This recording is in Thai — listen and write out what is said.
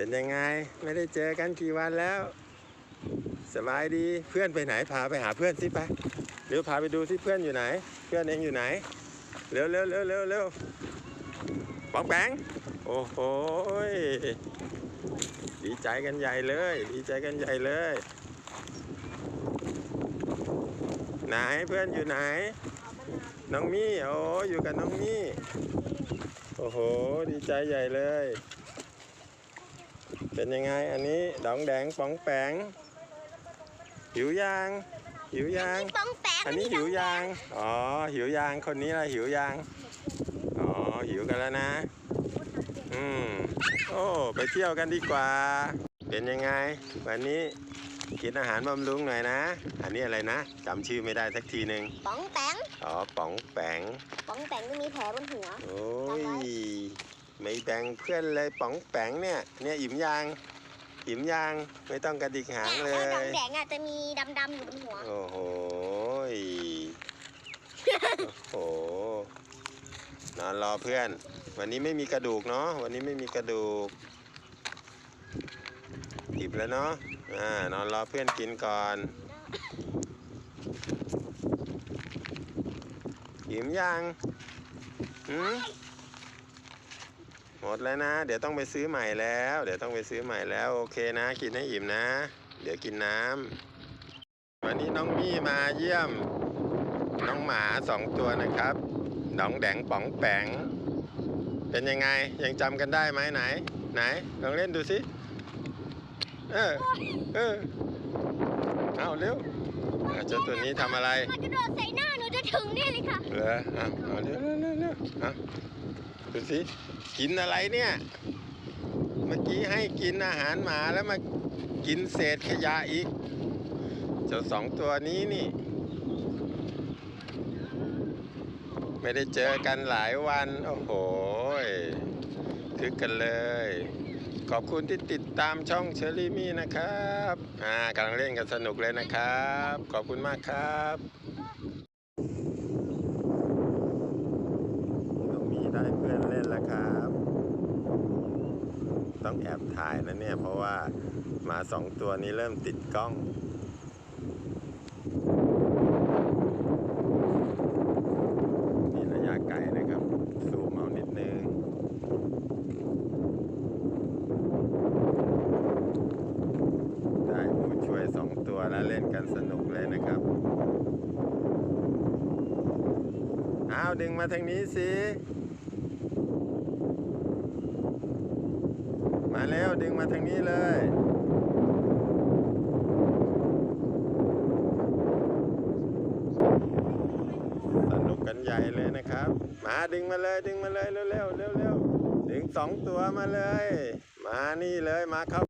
เป็นยังไงไม่ได้เจอกันกี่วันแล้ว สบายดีเพื่อนไปไหนพาไปหาเพื่อนสิไปเร็วพาไปดูสิเพื่อนอยู่ไหน เพื่อนเองอยู่ไหนเร็วเร็วเร็วเร็วเร็วปองแปงโอ้โหดีใจกันใหญ่เลย ดีใจกันใหญ่เลย ไหนเพื่อนอยู่ไหน น้องมี่โอ้อยู่กับน้องมี่โอ้โห ดีใจใหญ่เลย เป็นยังไงอันนี้ดองแดงป๋องแปงหิวยาง หิวยางป้องแปงอันนี้หิวยาง อ๋อ หิวยางคนนี้ละหิวยาง อ๋อ หิวกันแล้วนะ อืม โอ้ ไปเที่ยวกันดีกว่า เป็นยังไง วันนี้กินอาหารบำรุงหน่อยนะ อันนี้อะไรนะจำชื่อไม่ได้สักทีหนึ่งป้องแปงอ๋อป๋องแปงป้องแปงก็มีแผลบนหัว โอ้ย ไม่แบ่งเพื่อนเลยป๋องแปงเนี่ยเนี่ยอิ่มยางอิ่มยางไม่ต้องกระดิกหางเลถ้าดองยแดงอะจะมีดำๆอยู่บนหัว โอ้โหยโอ้โห นอนรอเพื่อน วันนี้ไม่มีกระดูกเนาะ วันนี้ไม่มีกระดูกหิบแล้วเนาะ อ่า นอนรอเพื่อนกินก่อน หิมยังหืม หมดแล้วนะ เดี๋ยวต้องไปซื้อใหม่แล้ว เดี๋ยวต้องไปซื้อใหม่แล้ว โอเคนะ กินให้อิ่มนะ เดี๋ยวกินน้ำวันนี้น้องมี่มาเยี่ยม น้องหมาสองตัวนะครับดองแดงป๋องแปงเป็นยังไงยังจำกันได้ไหมไหน ไหนลองเล่นดูสิเออเออ เอาเร็วอะเจ้าตัวนี้ทำอะไรมันกระโดดใส่หน้าหนูจะถึงนี่เลยค่ะเหรอเอาเอาเร็วเร็วเร็วเร็วเอาดูสิกินอะไรเนี่ย เมื่อกี้ให้กินอาหารหมาแล้วมากินเศษขยะอีก เจ้าสองตัวนี้นี่ ไม่ได้เจอกันหลายวัน โอ้โหยคึกกันเลย ขอบคุณที่ติดตามช่องเชอรี่มี่นะครับอ่ากำลังเล่นกันสนุกเลยนะครับ ขอบคุณมากครับน้องมีได้เพื่อนเล่นแล้วครับ ต้องแอบถ่ายนะเนี่ย เพราะว่าหมาสองตัวนี้เริ่มติดกล้อง นี่ระยะไกลนะครับ ซูมเอานิดนึง ได้ผู้ช่วยส แล้วเล่นกันสนุกเลยนะครับอ้าวดึงมาทางนี้สิ มาเร็วดึงมาทางนี้เลยสนุกกันใหญ่เลยนะครับ มาดึงมาเลยดึงมาเลยเร็วๆเร็วๆดึงสองตัวมาเลย มานี่เลยมาเข้า